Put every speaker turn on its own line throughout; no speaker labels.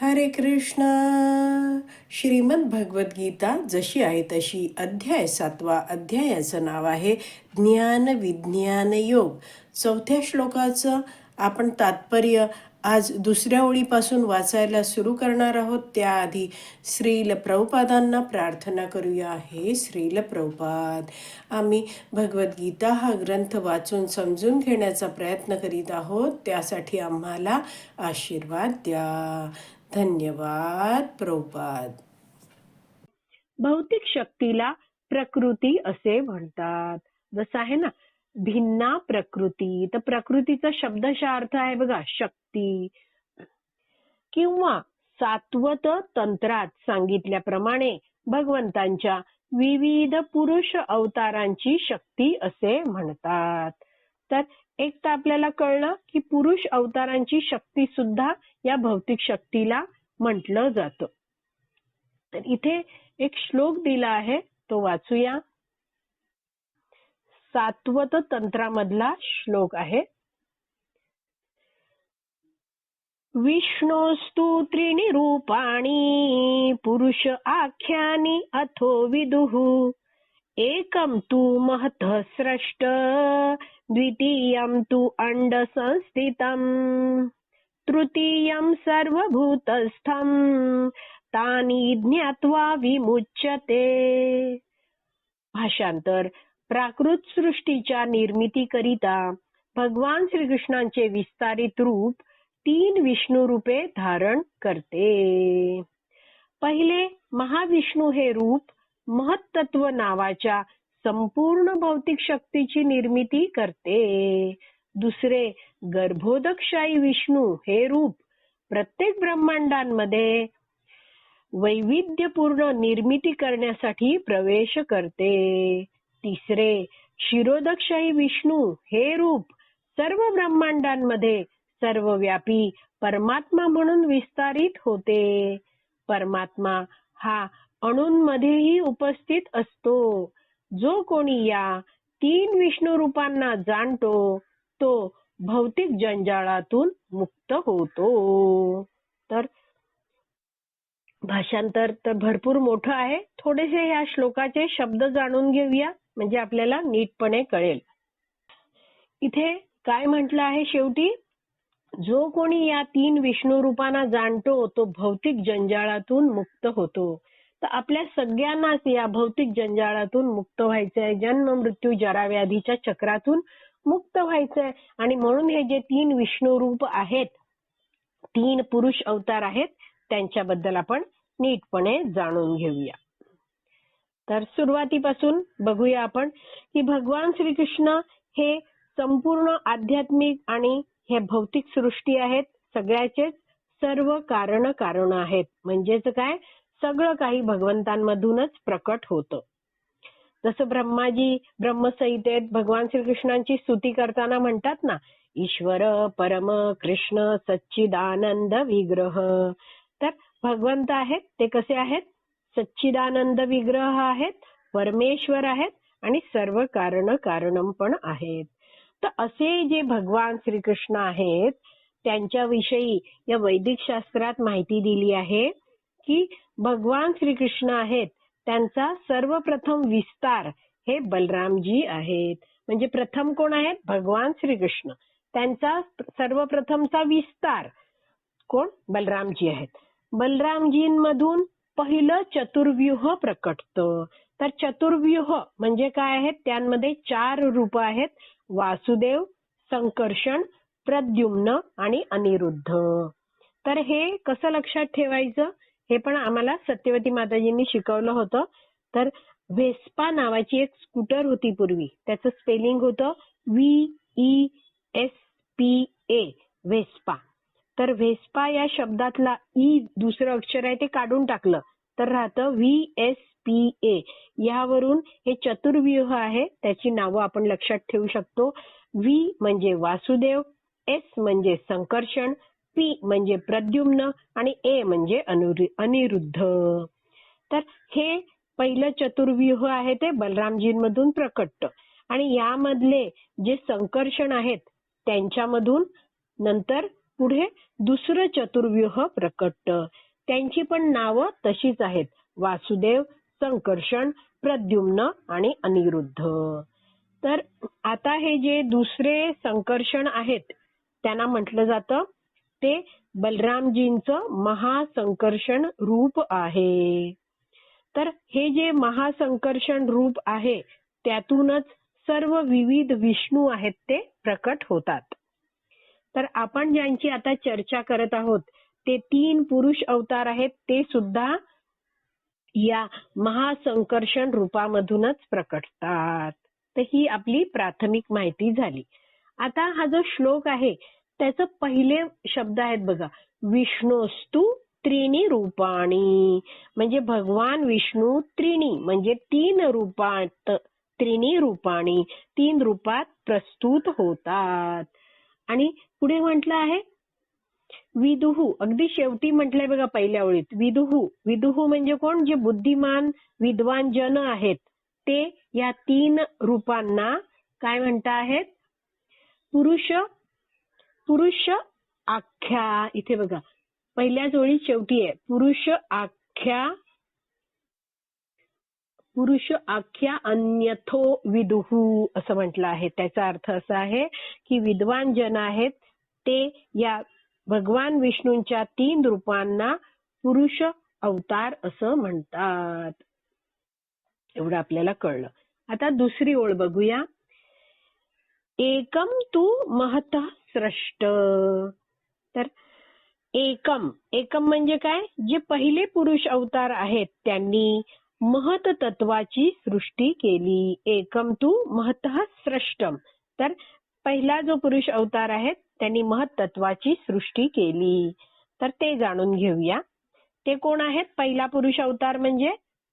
हरे कृष्ण. श्रीमद भगवद्गीता जशी आहे तशी अध्याय सातवा अध्यायाचं नाव आहे ज्ञान विज्ञान योग. चौथ्या श्लोकाचं आपण तात्पर्य आज दुसऱ्या ओळीपासून वाचायला सुरू करणार आहोत. त्याआधी श्रील प्रभुपादांना प्रार्थना करूया. हे श्रील प्रभुपाद आम्ही भगवद्गीता हा ग्रंथ वाचून समजून घेण्याचा प्रयत्न करीत आहोत. त्यासाठी आम्हाला आशीर्वाद द्या. धन्यवाद प्रभुपाद.
भौतिक शक्तीला प्रकृती असे म्हणतात. जसं आहे ना भिन्ना प्रकृती तर प्रकृतीचा शब्दशा अर्थ आहे बघा शक्ती. किंवा सात्वत तंत्रात सांगितल्याप्रमाणे भगवंतांच्या विविध पुरुष अवतारांची शक्ती असे म्हणतात. तर एक तर आपल्याला कळलं की पुरुष अवतारांची शक्ती सुद्धा या भौतिक शक्तीला म्हटलं जातं. तर इथे एक श्लोक दिला आहे तो वाचूया. सात्वत तंत्रामधला श्लोक आहे. विष्णोस्तु त्रीणि रूपाणी पुरुष आख्यानी अथो विदुः. एकं तु महतः स्रष्ट द्वितीयं तु अंड संस्थितम् तृतीयं सर्वभूतस्थं तानि ज्ञात्वा विमुच्यते। भाषांतर प्राकृत सृष्टीच्या निर्मितीकरिता भगवान श्रीकृष्णांचे विस्तारित रूप तीन विष्णू रूपे धारण करते। पहिले महाविष्णू हे रूप महत्त्व नावाच्या संपूर्ण भौतिक शक्तीची निर्मिती करते. दुसरे गर्भोदकशाही विष्णू हे रूप प्रत्येक ब्रह्मांडांमध्ये वैविध्यपूर्ण निर्मिती करण्यासाठी प्रवेश करते. तिसरे शिरोदकशाही विष्णू हे रूप सर्व ब्रह्मांडांमध्ये सर्वव्यापी परमात्मा म्हणून विस्तारित होते. परमात्मा हा अणूंमध्येही उपस्थित असतो. जो कोणी या तीन विष्णू रूपांना जाणतो तो भौतिक जंजाळातून मुक्त होतो. तर भाषांतर तर भरपूर मोठं आहे. थोडेसे या श्लोकाचे शब्द जाणून घेऊया म्हणजे आपल्याला नीटपणे कळेल. इथे काय म्हटलं आहे शेवटी? जो कोणी या तीन विष्णू रूपांना जाणतो तो भौतिक जंजाळातून मुक्त होतो. तर आपल्या सगळ्यांनाच या भौतिक जंजाळातून मुक्त व्हायचंय. जन्म मृत्यू जरा व्याधीच्या चक्रातून मुक्त व्हायचंय. आणि म्हणून हे जे तीन विष्णू रूप आहेत तीन पुरुष अवतार आहेत त्यांच्याबद्दल आपण नीटपणे जाणून घेऊया. तर सुरुवातीपासून बघूया आपण की भगवान श्रीकृष्ण हे संपूर्ण आध्यात्मिक आणि हे भौतिक सृष्टी आहेत. सगळ्याचेच सर्व कारण कारण आहेत. म्हणजेच काय? सगळं काही भगवंतांमधूनच प्रकट होतं. जसं ब्रह्माजी ब्रह्मसंहितेत भगवान श्रीकृष्णांची स्तुती करताना म्हणतात ना ईश्वर परम कृष्ण सच्चिदानंद विग्रह. तर भगवंत आहेत ते कसे आहेत? सच्चिदानंद विग्रह आहेत परमेश्वर आहेत आणि सर्व कारण कारणम पण आहेत. तर असे जे भगवान श्रीकृष्ण आहेत त्यांच्याविषयी या वैदिक शास्त्रात माहिती दिली आहे. की भगवान श्रीकृष्ण आहेत त्यांचा सर्वप्रथम विस्तार हे बलरामजी आहेत. म्हणजे प्रथम कोण आहेत? भगवान श्रीकृष्ण. त्यांचा सर्वप्रथमचा विस्तार कोण? बलरामजी आहेत. बलरामजींमधून पहिलं चतुर्व्यूह प्रकटतं. तर चतुर्व्यूह म्हणजे काय आहेत? त्यांमध्ये चार रूप आहेत. वासुदेव संकर्षण प्रद्युम्न आणि अनिरुद्ध. तर हे कसं लक्षात ठेवायचं? हे पण आम्हाला सत्यवती माताजींनी शिकवलं होतं. तर व्हेस्पा नावाची एक स्कूटर होती पूर्वी. त्याचं स्पेलिंग होतं V E S P A Vespa. तर व्हेस्पा या शब्दातला ई दुसरं अक्षर आहे ते काढून टाकलं. तर राहतं व्ही एस पी ए. यावरून हे चतुर्व्यूह आहे त्याची नावं आपण लक्षात ठेवू शकतो. व्ही म्हणजे वासुदेव एस म्हणजे संकर्षण पी म्हणजे प्रद्युम्न आणि ए म्हणजे अनिरुद्ध. तर हे पहिलं चतुर्व्यूह आहे ते बलरामजींमधून प्रकटतं आणि यामधले जे संकर्षण आहेत त्यांच्यामधून नंतर पुढे दुसरं चतुर्व्यूह प्रकट. त्यांची पण नावं तशीच आहेत. वासुदेव संकर्षण प्रद्युम्न आणि अनिरुद्ध. तर आता हे जे दुसरे संकर्षण आहेत त्यांना म्हटलं जातं ते बलरामजींचं महासंकर्षण रूप आहे. तर हे जे महासंकर्षण रूप आहे त्यातूनच सर्व विविध विष्णू आहेत ते प्रकट होतात. तर आपण ज्यांची आता चर्चा करत आहोत ते तीन पुरुष अवतार आहेत ते सुद्धा या महासंकर्षण रूपामधूनच प्रकटतात. तर ही आपली प्राथमिक माहिती झाली. आता हा जो श्लोक आहे त्याचं पहिले शब्द आहेत बघा विष्णोस्तू त्रिणी रूपाणी. म्हणजे भगवान विष्णू त्रिणी. म्हणजे तीन रूपात त्रिणी रूपाणी. तीन रूपात प्रस्तुत होतात. आणि पुढे म्हटलं आहे विदुहू. अगदी शेवटी म्हटलंय बघा पहिल्या ओळीत विदुहू. विदुहू म्हणजे कोण? जे बुद्धिमान विद्वान जन आहेत. ते या तीन रूपांना काय म्हणता आहेत? पुरुष पुरुष आख्या. इथे बघा. पहिल्याच जोडी शेवटी आहे. पुरुष आख्या. पुरुष आख्या अन्यथो विदुहू असं म्हटलं आहे. त्याचा अर्थ असा आहे की विद्वान जन आहेत. ते या भगवान विष्णूंच्या तीन रूपांना पुरुष अवतार असं म्हणतात. एवढं आपल्याला कळलं. आता दुसरी ओळ बघूया. एकम तू महत स्रष्ट. तर एकम एकम म्हणजे काय? जे पहिले पुरुष अवतार आहेत त्यांनी महत तत्वाची सृष्टी केली. एकम तू महत स्रष्टम तर पहिला जो पुरुष अवतार आहेत त्यांनी महत तत्वाची सृष्टी केली. तर ते जाणून घेऊया. ते कोण आहेत? पहिला पुरुष अवतार म्हणजे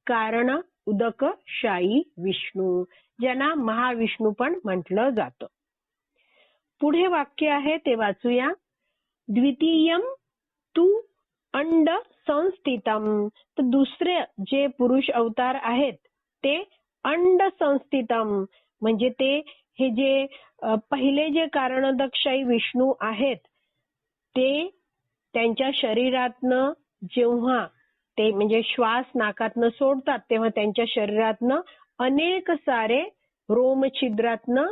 कारण उदक शाई विष्णू. ज्यांना महाविष्णू पण म्हटलं जातं. पुढे वाक्य आहे ते वाचूया. द्वितीयम तू अंड संस्थितम. तर दुसरे जे पुरुष अवतार आहेत ते अंड संस्थितम. म्हणजे ते हे जे पहिले जे कारणदक्षाई विष्णू आहेत ते त्यांच्या शरीरातनं जेव्हा ते म्हणजे श्वास नाकातनं सोडतात तेव्हा त्यांच्या शरीरातनं अनेक सारे रोमछिद्रातनं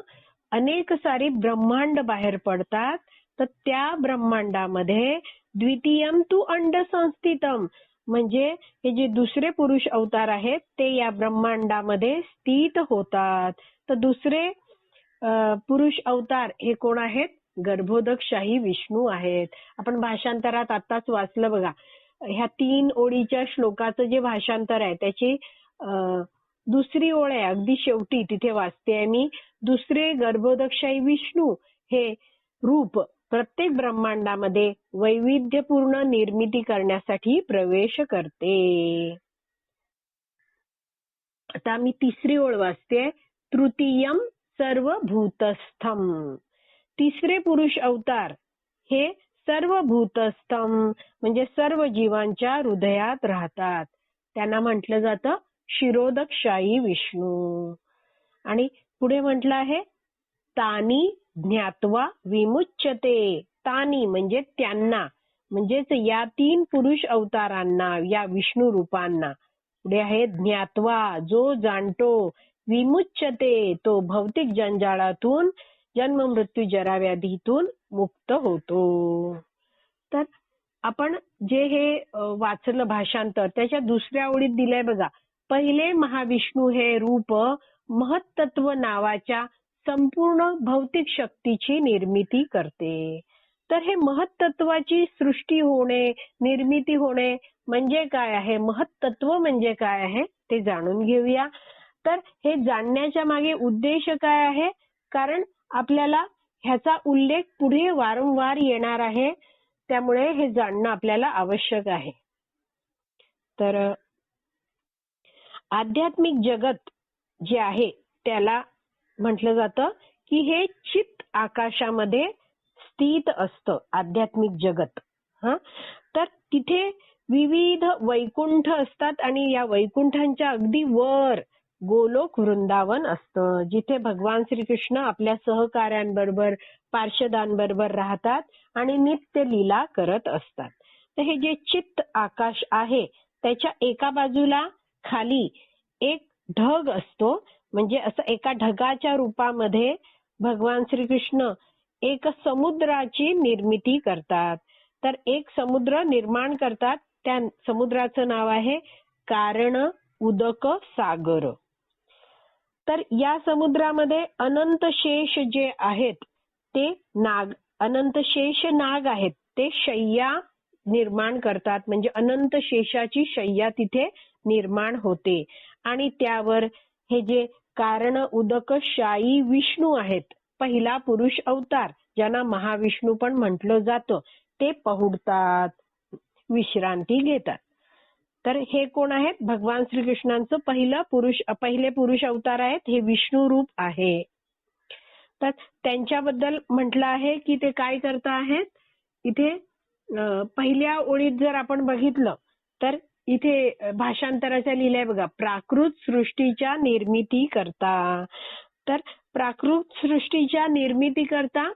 अनेक सारी ब्रह्मांड बाहेर पडतात. तर त्या ब्रह्मांडामध्ये द्वितीयम तू अंड संस्थितम. म्हणजे हे जे दुसरे पुरुष अवतार आहेत ते या ब्रह्मांडामध्ये स्थित होतात. तर दुसरे पुरुष अवतार हे कोण आहेत? गर्भोदकशाही विष्णू आहेत. आपण भाषांतरात आताच वाचलं बघा. ह्या तीन ओळीच्या श्लोकाचं जे भाषांतर आहे त्याची दुसरी ओळ आहे. अगदी शेवटी तिथे वाचते मी. दुसरे गर्भोदकशाही विष्णू हे रूप प्रत्येक ब्रह्मांडामध्ये वैविध्यपूर्ण निर्मिती करण्यासाठी प्रवेश करते. आता मी तिसरी ओळ वाचते तृतीयम सर्व भूतस्थम तिसरे पुरुष अवतार हे सर्व भूतस्थम म्हणजे सर्व जीवांच्या हृदयात राहतात. त्यांना म्हटलं जातं शिरोदकशाही विष्णू. आणि पुढे म्हटलं आहे तानी ज्ञात्वा विमुच्यते. तानी म्हणजे त्यांना म्हणजेच या तीन पुरुष अवतारांना या विष्णू रूपांना. पुढे आहे ज्ञात्वा जो जाणतो विमुच्यते तो भौतिक जंजाळातून जन्म मृत्यू जराव्याधीतून मुक्त होतो. तर आपण जे हे वाचलं भाषांतर त्याच्या दुसऱ्या ओळीत दिलंय बघा. पहिले महाविष्णू हे रूप महत्तत्व नावाच्या संपूर्ण भौतिक शक्तीची निर्मिती करते. तर हे महत्तत्वाची सृष्टी होणे निर्मिती होणे म्हणजे काय आहे? महत्तत्व म्हणजे काय आहे? ते जाणून घेऊया. तर हे जाणण्याच्या मागे उद्देश काय आहे? कारण आपल्याला ह्याचा उल्लेख पुढे वारंवार येणार आहे. त्यामुळे हे जाणणं आपल्याला आवश्यक आहे. तर आध्यात्मिक जगत जे आहे त्याला म्हटलं जातं की हे चित्त आकाशामध्ये स्थित असतं आध्यात्मिक जगत. हा? तर तिथे विविध वैकुंठ असतात आणि या वैकुंठांच्या अगदी वर गोलोक वृंदावन असतं. जिथे भगवान श्रीकृष्ण आपल्या सहकाऱ्यांबरोबर पार्षदांबरोबर राहतात आणि नित्य लीला करत असतात. तर हे जे चित्त आकाश आहे त्याच्या एका बाजूला खाली एक ढग असतो. म्हणजे असं एका ढगाच्या रूपामध्ये भगवान श्रीकृष्ण एक समुद्राची निर्मिती करतात. तर एक समुद्र निर्माण करतात. त्या समुद्राचं नाव आहे कारण उदक सागर. तर या समुद्रामध्ये अनंत शेष जे आहेत ते नाग अनंत शेष नाग आहेत. ते शय्या निर्माण करतात. म्हणजे अनंत शेषाची शय्या तिथे निर्माण होते. आणि त्यावर हे जे कारण उदक शाई विष्णू आहेत पहिला पुरुष अवतार ज्यांना महाविष्णू पण म्हटलं जातं ते पहुडतात विश्रांती घेतात. तर हे कोण आहेत? भगवान श्रीकृष्णांचं पहिलं पुरुष पहिले पुरुष अवतार आहेत हे विष्णू रूप आहे. तर त्यांच्याबद्दल म्हटलं आहे की ते काय करता आहेत? इथे पहिल्या ओळीत जर आपण बघितलं तर इथे भाषांतराच्या लिहिलंय बघा. प्राकृत सृष्टीच्या निर्मिती करता. तर प्राकृत सृष्टीच्या निर्मिती करता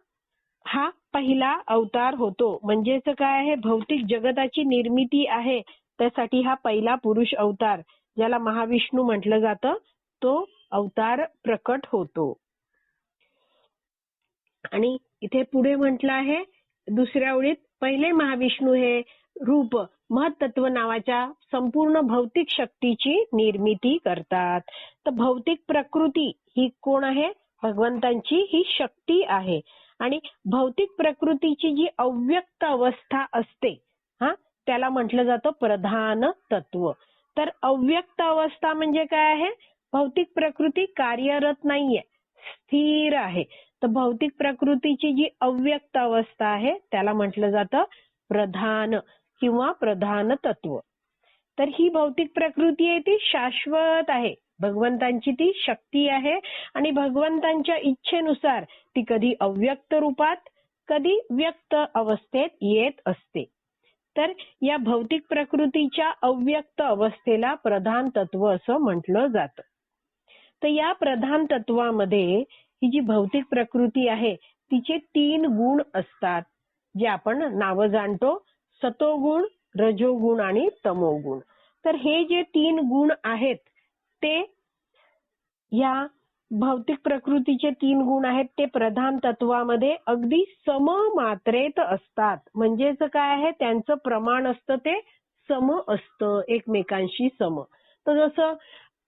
हा पहिला अवतार होतो. म्हणजेच काय आहे? भौतिक जगताची निर्मिती आहे. त्यासाठी हा पहिला पुरुष अवतार ज्याला महाविष्णू म्हटलं जातं तो अवतार प्रकट होतो. आणि इथे पुढे म्हटलं आहे दुसऱ्या ओळीत पहिले महाविष्णू हे रूप महत्त्व नावाच्या संपूर्ण भौतिक शक्तीची निर्मिती करतात. तर भौतिक प्रकृती ही कोण आहे? भगवंतांची ही शक्ती आहे. आणि भौतिक प्रकृतीची जी अव्यक्त अवस्था असते हा त्याला म्हटलं जातं प्रधान तत्व. तर अव्यक्त अवस्था म्हणजे काय आहे? भौतिक प्रकृती कार्यरत नाहीये स्थिर आहे. तर भौतिक प्रकृतीची जी अव्यक्त अवस्था आहे त्याला म्हटलं जातं प्रधान. किंवा प्रधान तत्व. तर ही भौतिक प्रकृती आहे ती शाश्वत आहे. भगवंतांची ती शक्ती आहे आणि भगवंतांच्या इच्छेनुसार ती कधी अव्यक्त रूपात कधी व्यक्त अवस्थेत येत असते. तर या भौतिक प्रकृतीच्या अव्यक्त अवस्थेला प्रधान तत्व असं म्हटलं जातं. तर या प्रधान तत्वामध्ये ही जी भौतिक प्रकृती आहे तिचे तीन गुण असतात जे आपण नावं जाणतो. सतोगुण रजोगुण आणि तमोगुण. तर हे जे तीन गुण आहेत ते या भौतिक प्रकृतीचे तीन गुण आहेत ते प्रधान तत्वामध्ये अगदी सम मात्रेत असतात. म्हणजेच काय आहे? त्यांचं प्रमाण असतं ते सम असतं एकमेकांशी सम. तर जसं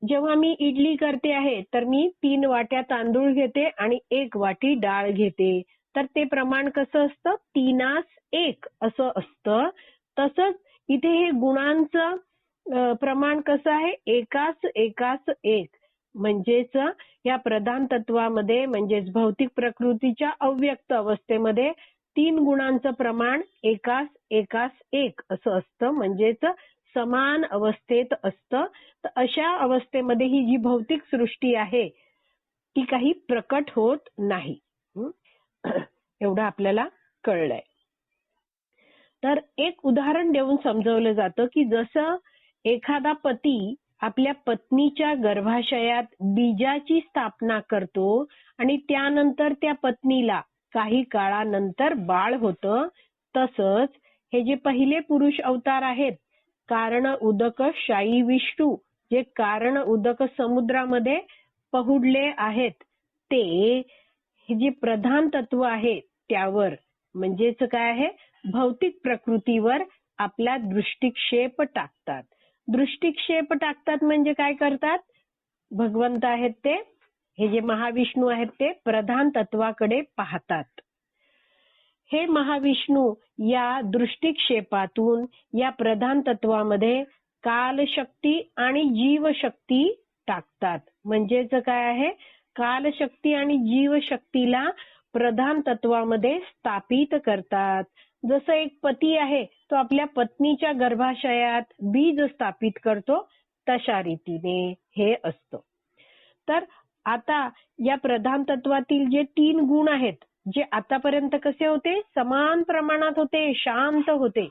जेव्हा मी इडली करते आहे तर मी तीन वाट्या तांदूळ घेते आणि एक वाटी डाळ घेते. तर ते प्रमाण कसं असतं? तीनास एक असं असतं. तसंच इथे हे गुणांचं प्रमाण कसं आहे? एकाच एकाच एक. म्हणजेच या प्रधान तत्वामध्ये म्हणजेच भौतिक प्रकृतीच्या अव्यक्त अवस्थेमध्ये तीन गुणांचं प्रमाण एकास एकास एक असं असतं. म्हणजेच समान अवस्थेत असतं. तर अशा अवस्थेमध्ये ही जी भौतिक सृष्टी आहे ती काही प्रकट होत नाही. एवढं आपल्याला कळलंय. तर एक उदाहरण देऊन समजवलं जातं की जसं एखादा पती आपल्या पत्नीच्या गर्भाशयात बीजाची स्थापना करतो आणि त्यानंतर त्या पत्नीला काही काळानंतर बाळ होतं तसंच हे जे पहिले पुरुष अवतार आहेत कारण उदक शाई विष्णू जे कारण उदक समुद्रामध्ये पहुडले आहेत ते हे जे प्रधान तत्व आहे त्यावर म्हणजेच काय आहे? भौतिक प्रकृतीवर आपला दृष्टिक्षेप टाकतात. दृष्टिक्षेप टाकतात म्हणजे काय करतात? भगवंत आहेत ते हे जे महाविष्णू आहेत ते प्रधान तत्वाकडे पाहतात. हे महाविष्णू या दृष्टिक्षेपातून या प्रधान तत्वामध्ये कालशक्ती आणि जीवशक्ती टाकतात. म्हणजेच काय आहे? कालशक्ती आणि जीवशक्तीला प्रधान तत्वामध्ये स्थापित करतात. जसं एक पती आहे तो आपल्या पत्नीच्या गर्भाशयात बीज स्थापित करतो तशा रीतीने हे असतं. तर आता या प्रधान तत्वातील जे तीन गुण आहेत जे आतापर्यंत कसे होते? समान प्रमाणात होते शांत होते.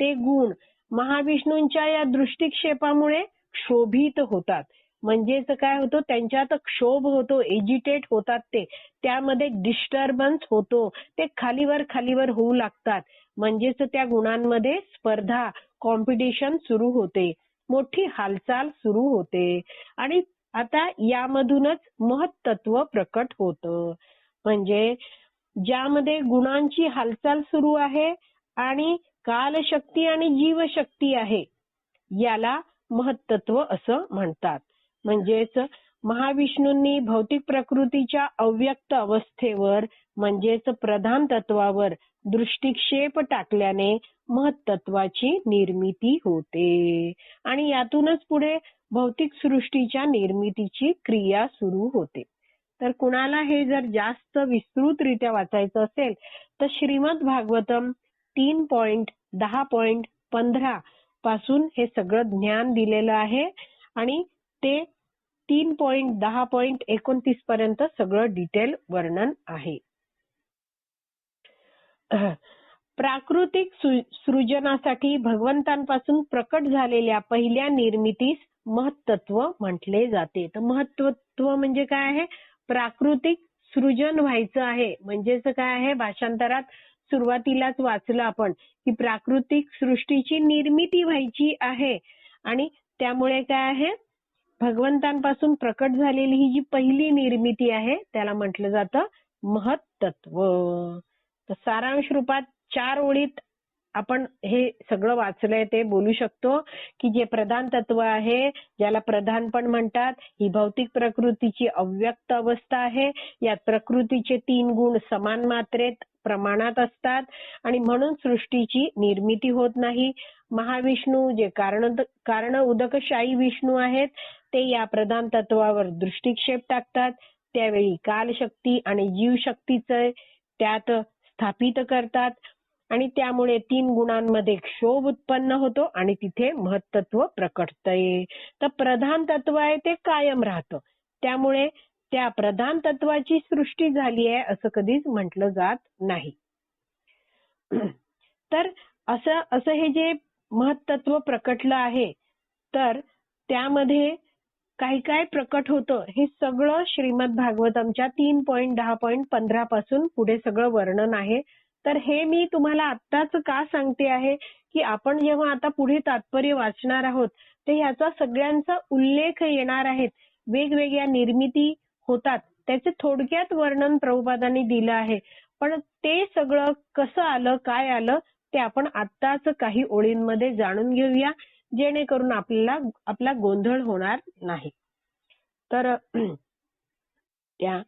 ते गुण महाविष्णूंच्या या दृष्टिक्षेपामुळे शोभित होतात. म्हणजेच काय होतं त्यांच्यात क्षोभ होतो एजिटेट होतात ते. त्यामध्ये डिस्टर्बन्स होतो. ते खालीवर खालीवर होऊ लागतात. म्हणजेच त्या गुणांमध्ये स्पर्धा कॉम्पिटिशन सुरू होते. मोठी हालचाल सुरू होते. आणि आता यामधूनच महत्त्व प्रकट होतं. म्हणजे ज्यामध्ये गुणांची हालचाल सुरू आहे आणि कालशक्ती आणि जीवशक्ती आहे याला महत्त्व असं म्हणतात. म्हणजेच महाविष्णूंनी भौतिक प्रकृतीच्या अव्यक्त अवस्थेवर म्हणजेच प्रधान तत्वावर दृष्टिक्षेप टाकल्याने महत्त्वाची निर्मिती होते. आणि यातूनच पुढे भौतिक सृष्टीच्या निर्मितीची क्रिया सुरू होते. तर कुणाला हे जर जास्त विस्तृतरित्या वाचायचं असेल तर श्रीमद भागवतम तीन पॉइंट दहा पॉइंट पंधरा पासून हे सगळं ज्ञान दिलेलं आहे. आणि ते तीन पॉइंट दहा पॉइंट एकोणतीस पर्यंत सगळं डिटेल वर्णन आहे. प्राकृतिक सृजनासाठी भगवंतांपासून प्रकट झालेल्या पहिल्या निर्मितीस महत्त्व म्हटले जाते. तर महत्त्व म्हणजे काय आहे? प्राकृतिक सृजन व्हायचं आहे. म्हणजेच काय आहे? भाषांतरात सुरुवातीलाच वाचलं आपण की प्राकृतिक सृष्टीची निर्मिती व्हायची आहे. आणि त्यामुळे काय आहे? भगवंतांपासून प्रकट झालेली ही जी पहिली निर्मिती आहे त्याला म्हटलं जातं महत्त्व. तर सारांश रूपात चार ओळीत आपण हे सगळं वाचलंय ते बोलू शकतो की जे प्रधान तत्व आहे ज्याला प्रधान पण म्हणतात ही भौतिक प्रकृतीची अव्यक्त अवस्था आहे. यात प्रकृतीचे तीन गुण समान मात्रेत प्रमाणात असतात आणि म्हणून सृष्टीची निर्मिती होत नाही. महाविष्णू जे कारण कारण उदकशाही विष्णू आहेत ते या प्रधान तत्वावर दृष्टिक्षेप टाकतात. त्यावेळी कालशक्ती आणि जीवशक्तीचं त्यात स्थापित करतात. आणि त्यामुळे तीन गुणांमध्ये क्षोभ उत्पन्न होतो आणि तिथे महत्त्व प्रकटतय तर प्रधान तत्व आहे ते कायम राहतं. त्यामुळे त्या प्रधान तत्वाची सृष्टी झाली आहे असं कधीच म्हटलं जात नाही. तर असं असं हे जे महत्त्व प्रकटलं आहे तर त्यामध्ये काय काय प्रकट होतं हे सगळं श्रीमद भागवतमच्या तीन पॉईंट दहा पॉईंट पंधरा पासून पुढे सगळं वर्णन आहे. तर हे मी तुम्हाला आत्ताच का सांगते आहे की आपण जेव्हा आता पुढे तात्पर्य वाचणार आहोत तर ह्याचा सगळ्यांचा उल्लेख येणार आहेत वेगवेगळ्या निर्मिती होतात. त्याचे थोडक्यात वर्णन प्रभुपादांनी दिलं आहे. पण ते सगळं कसं आलं काय आलं ते आपण आत्ताच काही ओळींमध्ये जाणून घेऊया. जेणेकरून आपल्याला आपला गोंधळ होणार नाही. तर त्या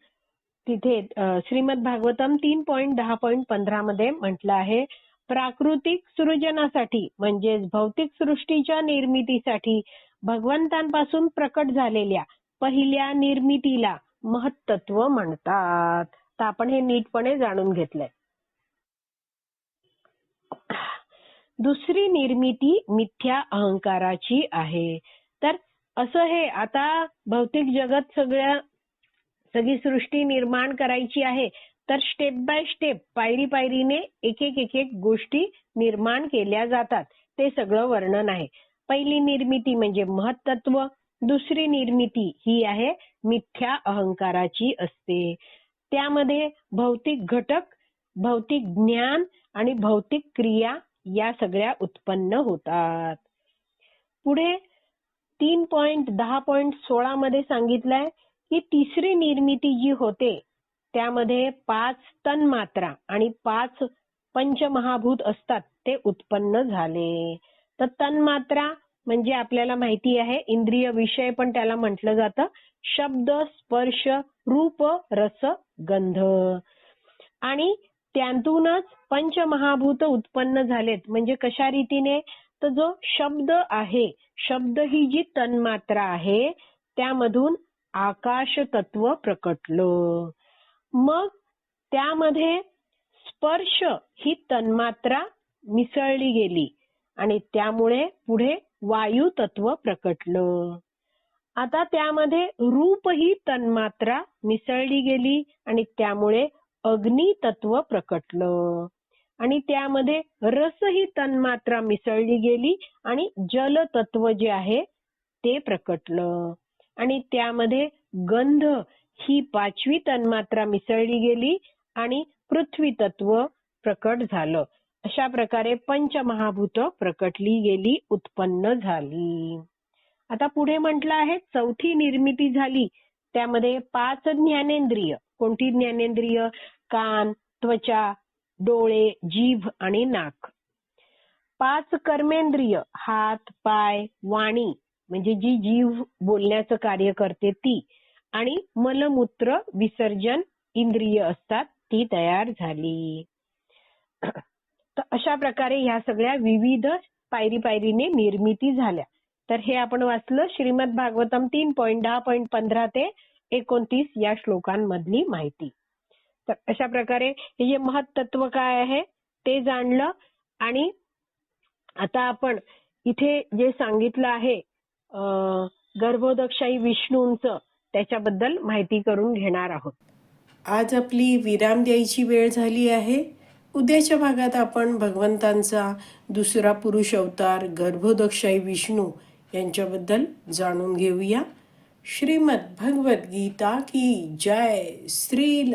तिथे श्रीमद भागवतम तीन पॉईंट दहा पॉईंट पंधरा मध्ये म्हटलं आहे प्राकृतिक सृजनासाठी म्हणजेच भौतिक सृष्टीच्या निर्मितीसाठी भगवंतांपासून प्रकट झालेल्या पहिल्या निर्मितीला महत्त्व म्हणतात. तर आपण हे नीटपणे जाणून घेतलंय. दुसरी निर्मिती मिथ्या अहंकाराची आहे. तर असं हे आता भौतिक जगत सगळ्या सगळी सृष्टी निर्माण करायची आहे. तर स्टेप बाय स्टेप पायरी पायरीने एक एक एक एक गोष्टी निर्माण केल्या जातात. ते सगळं वर्णन आहे. पहिली निर्मिती म्हणजे महत्त्व. दुसरी निर्मिती ही आहे मिथ्या अहंकाराची असते. त्यामध्ये भौतिक घटक भौतिक ज्ञान आणि भौतिक क्रिया या सगळ्या उत्पन्न होतात. पुढे तीन पॉइंट दहा पॉइंट सोळा मध्ये सांगितलंय की तिसरी निर्मिती जी होते त्यामध्ये पाच तन्मात्रा आणि पाच पंचमहाभूत असतात ते उत्पन्न झाले. तर तन्मात्रा म्हणजे आपल्याला माहिती आहे इंद्रिय विषय पण त्याला म्हटलं जातं शब्द स्पर्श रूप रस गंध. आणि त्यातूनच पंचमहाभूत उत्पन्न झालेत. म्हणजे कशा रीतीने? तर जो शब्द आहे शब्द ही जी तन्मात्रा आहे त्यामधून आकाश तत्व प्रकटलं. मग त्यामध्ये स्पर्श ही तन्मात्रा मिसळली गेली आणि त्यामुळे पुढे वायू तत्व प्रकटलं. आता त्यामध्ये रूप ही तन्मात्रा मिसळली गेली आणि त्यामुळे अग्नी तत्व प्रकटलं. आणि त्यामध्ये रस ही तन्मात्रा मिसळली गेली आणि जल तत्व जे आहे ते प्रकटलं. आणि त्यामध्ये गंध ही पाचवी तन्मात्रा मिसळली गेली आणि पृथ्वी तत्व प्रकट झालं. अशा प्रकारे पंचमहाभूत प्रकटली गेली उत्पन्न झाली. आता पुढे म्हटलं आहे चौथी निर्मिती झाली. त्यामध्ये पाच ज्ञानेंद्रिय. कोणती ज्ञानेंद्रिय? कान त्वचा डोळे जीभ आणि नाक. पाच कर्मेंद्रिय हात पाय वाणी म्हणजे जी जीव बोलण्याचं कार्य करते ती आणि मलमूत्र विसर्जन इंद्रिय असतात ती तयार झाली. तर अशा प्रकारे ह्या सगळ्या विविध पायरी पायरीने निर्मिती झाल्या. तर हे आपण वाचलं श्रीमद भागवतम तीन पॉईंट दहा पॉईंट पंधरा ते एकोणतीस या श्लोकांमधली माहिती. तर अशा प्रकारे हे जे महत्त्व काय आहे ते जाणलं आणि आता आपण इथे जे सांगितलं आहे अं, गर्भोदकशाही विष्णूंचं त्याच्याबद्दल माहिती करून घेणार आहोत.
आज आपली विराम द्यायची वेळ झाली आहे. उद्याच्या भागात आपण भगवंतांचा दुसरा पुरुष अवतार गर्भोदकशाही विष्णू यांच्याबद्दल जाणून घेऊया. श्रीमद भगवद्गीता की जय श्रील